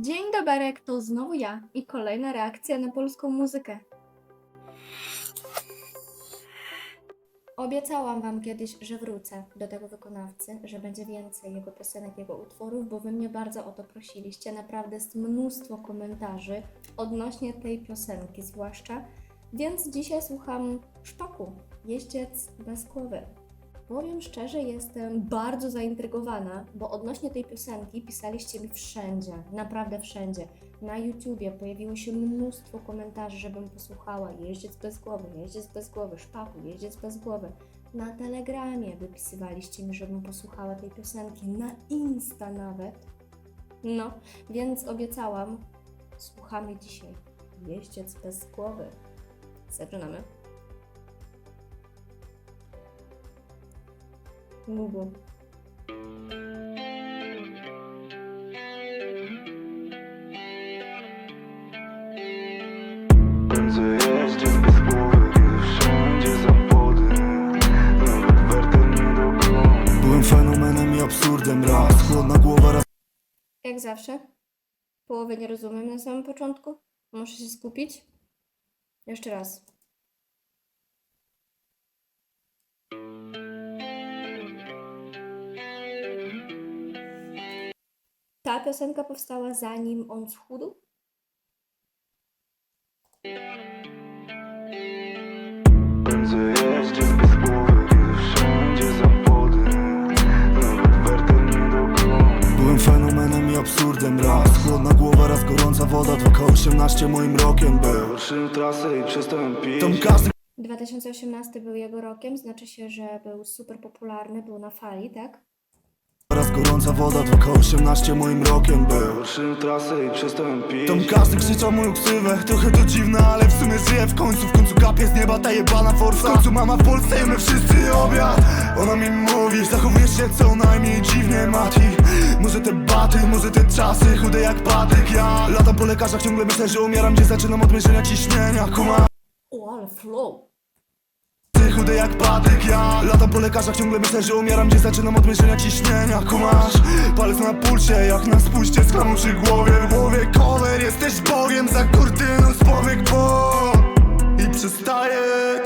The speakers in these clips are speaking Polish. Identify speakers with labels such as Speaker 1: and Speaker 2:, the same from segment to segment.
Speaker 1: Dzień doberek, to znowu ja i kolejna reakcja na polską muzykę. Obiecałam wam kiedyś, że wrócę do tego wykonawcy, że będzie więcej jego piosenek, jego utworów, bo wy mnie bardzo o to prosiliście. Naprawdę jest mnóstwo komentarzy odnośnie tej piosenki zwłaszcza, więc dzisiaj słucham szpaku, jeździec bez głowy. Powiem szczerze, jestem bardzo zaintrygowana, bo odnośnie tej piosenki pisaliście mi wszędzie, naprawdę wszędzie. Na YouTubie pojawiło się mnóstwo komentarzy, żebym posłuchała Jeździec bez głowy, Jeździec bez głowy, Szpaku, Jeździec bez głowy. Na Telegramie wypisywaliście mi, żebym posłuchała tej piosenki, na Insta nawet. No, więc obiecałam, słuchamy dzisiaj Jeździec bez głowy. Zaczynamy.
Speaker 2: Dogoni Byłem fenomenem i absurdem raz Chłodna głowa raz
Speaker 1: Jak zawsze. Połowy nie rozumiem na samym początku. Muszę się skupić. Jeszcze raz. Ta piosenka powstała zanim on schudł?
Speaker 2: Będę jeździć bez głowy, kiedy wszędzie zawody Nawet werter nie dogoni Byłem fenomenem i absurdem raz Chłodna głowa, raz gorąca woda 2K18 moim rokiem był Ruszyłem trasę i przestałem pić Tam każdy
Speaker 1: 2018 był jego rokiem, znaczy się, że był super popularny, był na fali, tak?
Speaker 2: Raz gorąca woda, 2K18 moim rokiem był. Ruszyłem trasę i przestałem pić. Tam każdy krzyczał moją ksywę Trochę to dziwne, ale w sumie żyję w końcu W końcu kapie z nieba ta jebana forsa. W końcu mama w Polsce jemy wszyscy obiad. Ona mi mówi, zachowujesz się co najmniej dziwnie Mati. Może te baty, może te czasy Chude jak patyk, ja Latam po lekarzach, ciągle myślę, że umieram Gdzie zaczynam od mierzenia ciśnienia Kuma
Speaker 1: O, ale flow!
Speaker 2: Ty chudy jak patyk, ja Latam po lekarzach, ciągle myślę, że umieram Gdzie zaczynam od mierzenia ciśnienia, kumasz Palec na pulsie, jak na spuście z przy głowie. W głowie cover, jesteś Bogiem Za kurtyną z bo I przestaję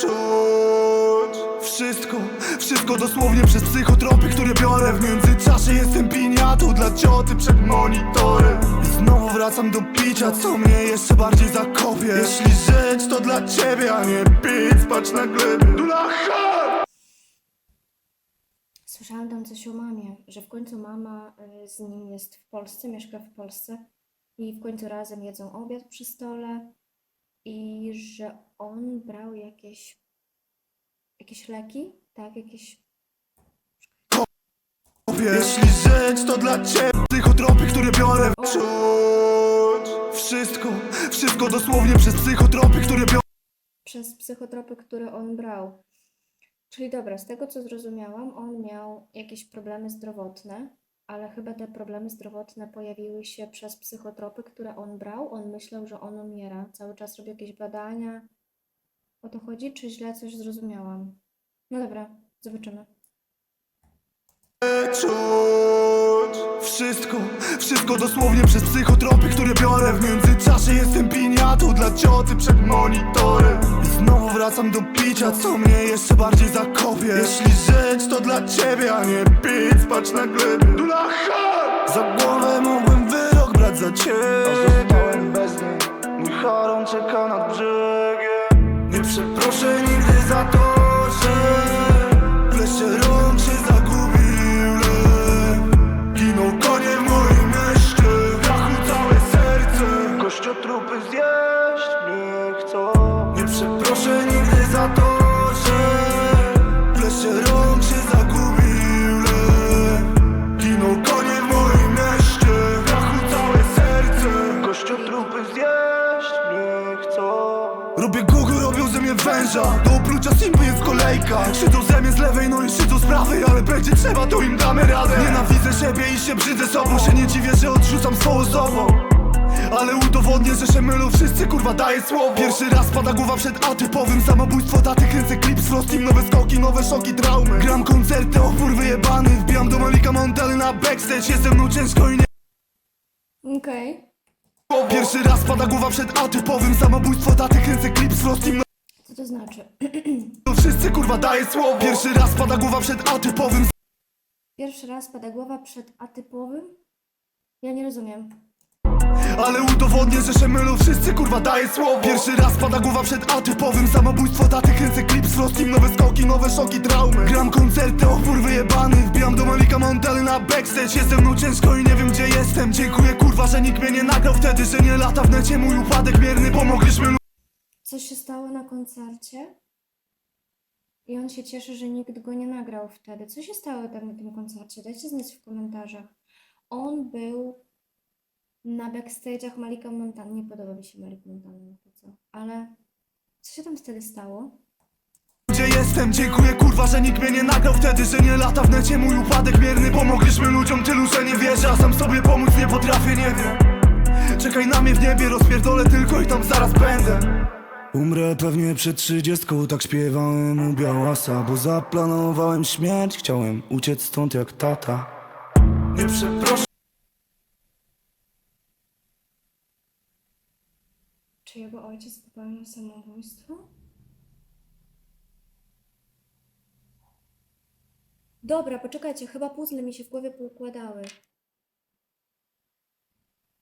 Speaker 2: czuć Wszystko, wszystko dosłownie przez psychotropy, które biorę. W międzyczasie jestem piniatą dla cioty przed monitorem znowu wracam do picia, co mnie jeszcze bardziej zakopie Jeśli żyć to dla ciebie, a nie pić, spać na glebie Dulacha!
Speaker 1: Słyszałam tam coś o mamie, że w końcu mama y, z nim jest w Polsce, mieszka w Polsce i w końcu razem jedzą obiad przy stole i że on brał jakieś jakieś leki, tak, jakieś
Speaker 2: Jeśli żyć to dla ciebie Psychotropy, które biorę czuć Wszystko, wszystko dosłownie przez psychotropy, które biorę
Speaker 1: przez psychotropy, które on brał. Czyli dobra, z tego co zrozumiałam, on miał jakieś problemy zdrowotne, ale chyba te problemy zdrowotne pojawiły się przez psychotropy, które on brał. On myślał, że on umiera. Cały czas robił jakieś badania. O to chodzi, czy źle coś zrozumiałam? No dobra, zobaczymy.
Speaker 2: czuć Wszystko, wszystko dosłownie przez psychotropy, które biorę W międzyczasie. Jestem piniatą dla cioty przed monitorem. Znowu wracam do picia, co mnie jeszcze bardziej zakopie. Jeśli żyć to dla ciebie, a nie pić, spać na Dulacha! Za głowę mógłbym wyrok brać za ciebie. Mój charon czeka nad brzegiem. Nie przeproszę nigdy za to, Robię gugu, robią ze mnie węża. Do oplucia simby jest kolejka. Szydzą ze mnie z lewej, no i szydzą z prawej Ale będzie trzeba, to im damy radę. Nienawidzę siebie i się brzydzę sobą. Się nie dziwię, że odrzucam swoją osobą. Ale udowodnię, że się mylą wszyscy, kurwa daję słowo. Pierwszy raz pada głowa przed atypowym. Samobójstwo daty, kręcę klip z Frostim Nowe skoki, nowe szoki, traumy. Gram koncerty, opór wyjebany. Wbijam do Malika Montely na backstage. Jest ze mną ciężko i nie
Speaker 1: Okej.
Speaker 2: Pierwszy raz pada głowa przed atypowym Samobójstwo taty kręcę klip z Frostim
Speaker 1: Co to znaczy?
Speaker 2: No wszyscy kurwa daje słowo Pierwszy raz pada głowa przed atypowym
Speaker 1: Pierwszy raz pada głowa przed atypowym? Ja nie rozumiem.
Speaker 2: Ale udowodnię, że się mylą Wszyscy kurwa daje słowo Pierwszy raz pada głowa przed atypowym Samobójstwo taty kręcę klip z Nowe skoki, nowe szoki, traumy Gram koncerty, opór wyjebany Wbijam do Malika Montely na backstage Jest ze mną ciężko i nie wiem gdzie jestem Dziękuję kurwa, że nikt mnie nie nagrał wtedy Że nie lata w necie mój upadek mierny Pomogliśmy
Speaker 1: Co się stało na koncercie? I on się cieszy, że nikt go nie nagrał wtedy. Co się stało tam na tym koncercie? Dajcie znać w komentarzach. On był na backstage'ach Malika Montana. Nie podoba mi się Malik Montana, no to co? Ale co się tam wtedy stało?
Speaker 2: Gdzie jestem? Dziękuję kurwa, że nikt mnie nie nagrał wtedy Że nie lata w necie mój upadek mierny Pomogliśmy ludziom tylu, że nie wierzę A sam sobie pomóc nie potrafię, nie wiem Czekaj na mnie w niebie, rozpierdolę tylko i tam zaraz będę Umrę pewnie przed trzydziestką, tak śpiewałem u Białasa Bo zaplanowałem śmierć, chciałem uciec stąd jak tata Nie przeproszę
Speaker 1: Czy jego ojciec popełnił samobójstwo? Dobra, poczekajcie, chyba puzzle mi się w głowie poukładały.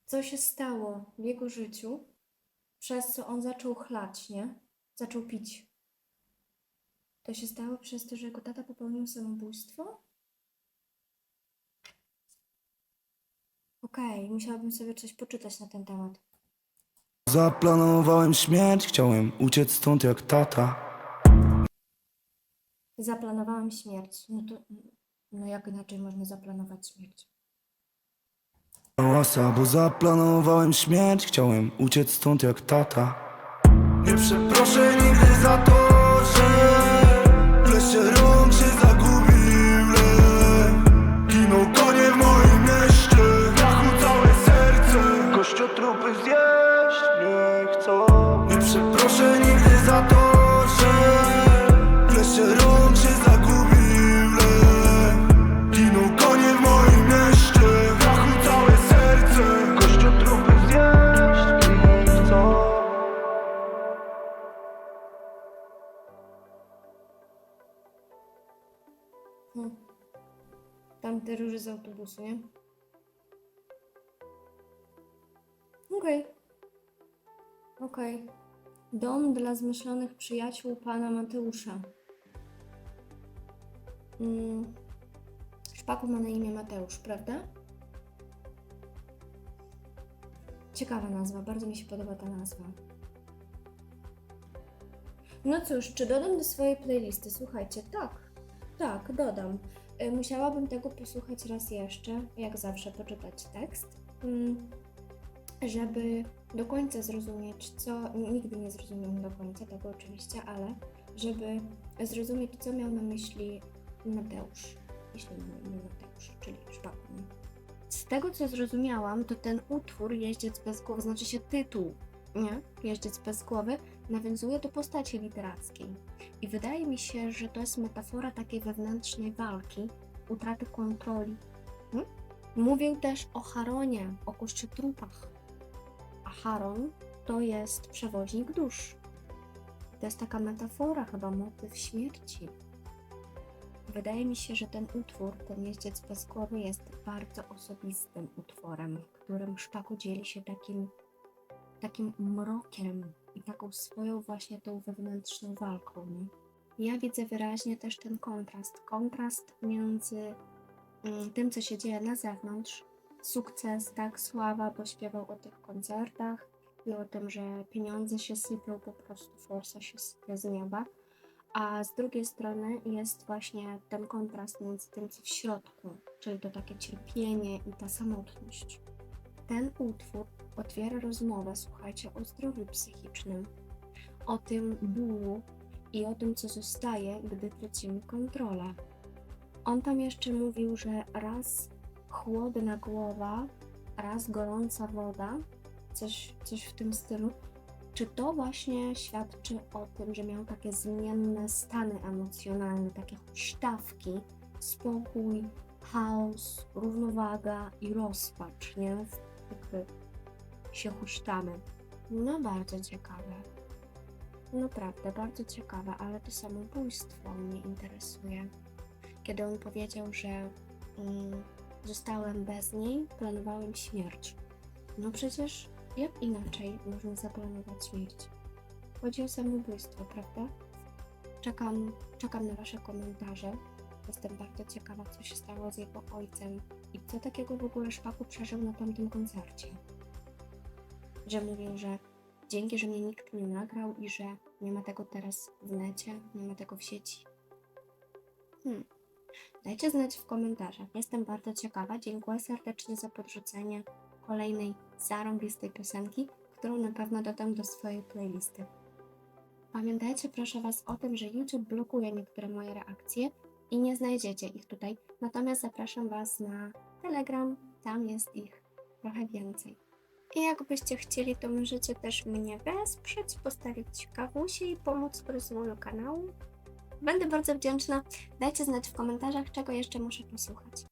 Speaker 1: Co się stało w jego życiu, przez co on zaczął chlać, nie? Zaczął pić. To się stało przez to, że jego tata popełnił samobójstwo? Okej, musiałabym sobie coś poczytać na ten temat.
Speaker 2: Zaplanowałem śmierć, chciałem uciec stąd jak tata
Speaker 1: Zaplanowałam śmierć. No to, no jak inaczej można zaplanować śmierć?
Speaker 2: Białasa, bo zaplanowałem śmierć, chciałem uciec stąd jak tata Nie przeproszę nigdy za to,
Speaker 1: Tamte róże z autobusu, nie? Okej. Okej. Dom dla zmyślonych przyjaciół pana Mateusza. Mm. Szpaku ma na imię Mateusz, prawda? Ciekawa nazwa, bardzo mi się podoba ta nazwa. No cóż, czy dodam do swojej playlisty? Słuchajcie, tak, tak, dodam. Y, Musiałabym tego posłuchać raz jeszcze, jak zawsze poczytać tekst, mm, żeby do końca zrozumieć, co. Nigdy nie zrozumiem do końca tego oczywiście, ale żeby zrozumieć, co miał na myśli Mateusz. Jeśli na imię Mateusz, czyli szpaku. nie? Z tego co zrozumiałam, to ten utwór Jeździec bez głowy, znaczy się tytuł, nie? Jeździec bez głowy, nawiązuje do postaci literackiej. I wydaje mi się, że to jest metafora takiej wewnętrznej walki, utraty kontroli. Hmm? Mówił też o Haronie, o kościotrupach. A Haron to jest przewoźnik dusz. To jest taka metafora, chyba motyw śmierci. Wydaje mi się, że ten utwór, ten jeździec bez głowy, jest bardzo osobistym utworem, którym Szpaku dzieli się takim, takim mrokiem i taką swoją właśnie tą wewnętrzną walką. Ja widzę wyraźnie też ten kontrast. Kontrast między mm, tym, co się dzieje na zewnątrz, sukces, tak, sława, bo śpiewał o tych koncertach i o tym, że pieniądze się sypią, po prostu forsa się sypie z nieba. A z drugiej strony jest właśnie ten kontrast między tym, co w środku, czyli to takie cierpienie i ta samotność. Ten utwór otwiera rozmowę, słuchajcie, o zdrowiu psychicznym, o tym bólu i o tym, co zostaje, gdy tracimy kontrolę. On tam jeszcze mówił, że raz chłodna głowa, raz gorąca woda, coś, coś w tym stylu. Czy to właśnie świadczy o tym, że miał takie zmienne stany emocjonalne, takie huśtawki, spokój, chaos, równowaga i rozpacz, nie? Jakby
Speaker 3: się huśtamy. No bardzo ciekawe. Naprawdę, bardzo ciekawe, ale to samobójstwo mnie interesuje. Kiedy on powiedział, że mm, zostałem bez niej, planowałem śmierć. No przecież jak inaczej można zaplanować śmierć? Chodzi o samobójstwo, prawda? Czekam, czekam na Wasze komentarze. Jestem bardzo ciekawa, co się stało z jego ojcem i co takiego w ogóle Szpaku przeżył na tamtym koncercie. Że mówił, że dzięki, że mnie nikt nie nagrał i że nie ma tego teraz w necie, nie ma tego w sieci. Hmm. Dajcie znać w komentarzach. Jestem bardzo ciekawa. Dziękuję serdecznie za podrzucenie kolejnej zarąbistej piosenki, którą na pewno dodam do swojej playlisty. Pamiętajcie proszę Was o tym, że YouTube blokuje niektóre moje reakcje i nie znajdziecie ich tutaj. Natomiast zapraszam Was na Telegram, tam jest ich trochę więcej. I jakbyście chcieli, to możecie też mnie wesprzeć, postawić kawusie i pomóc w rozwoju kanału. Będę bardzo wdzięczna. Dajcie znać w komentarzach, czego jeszcze muszę posłuchać.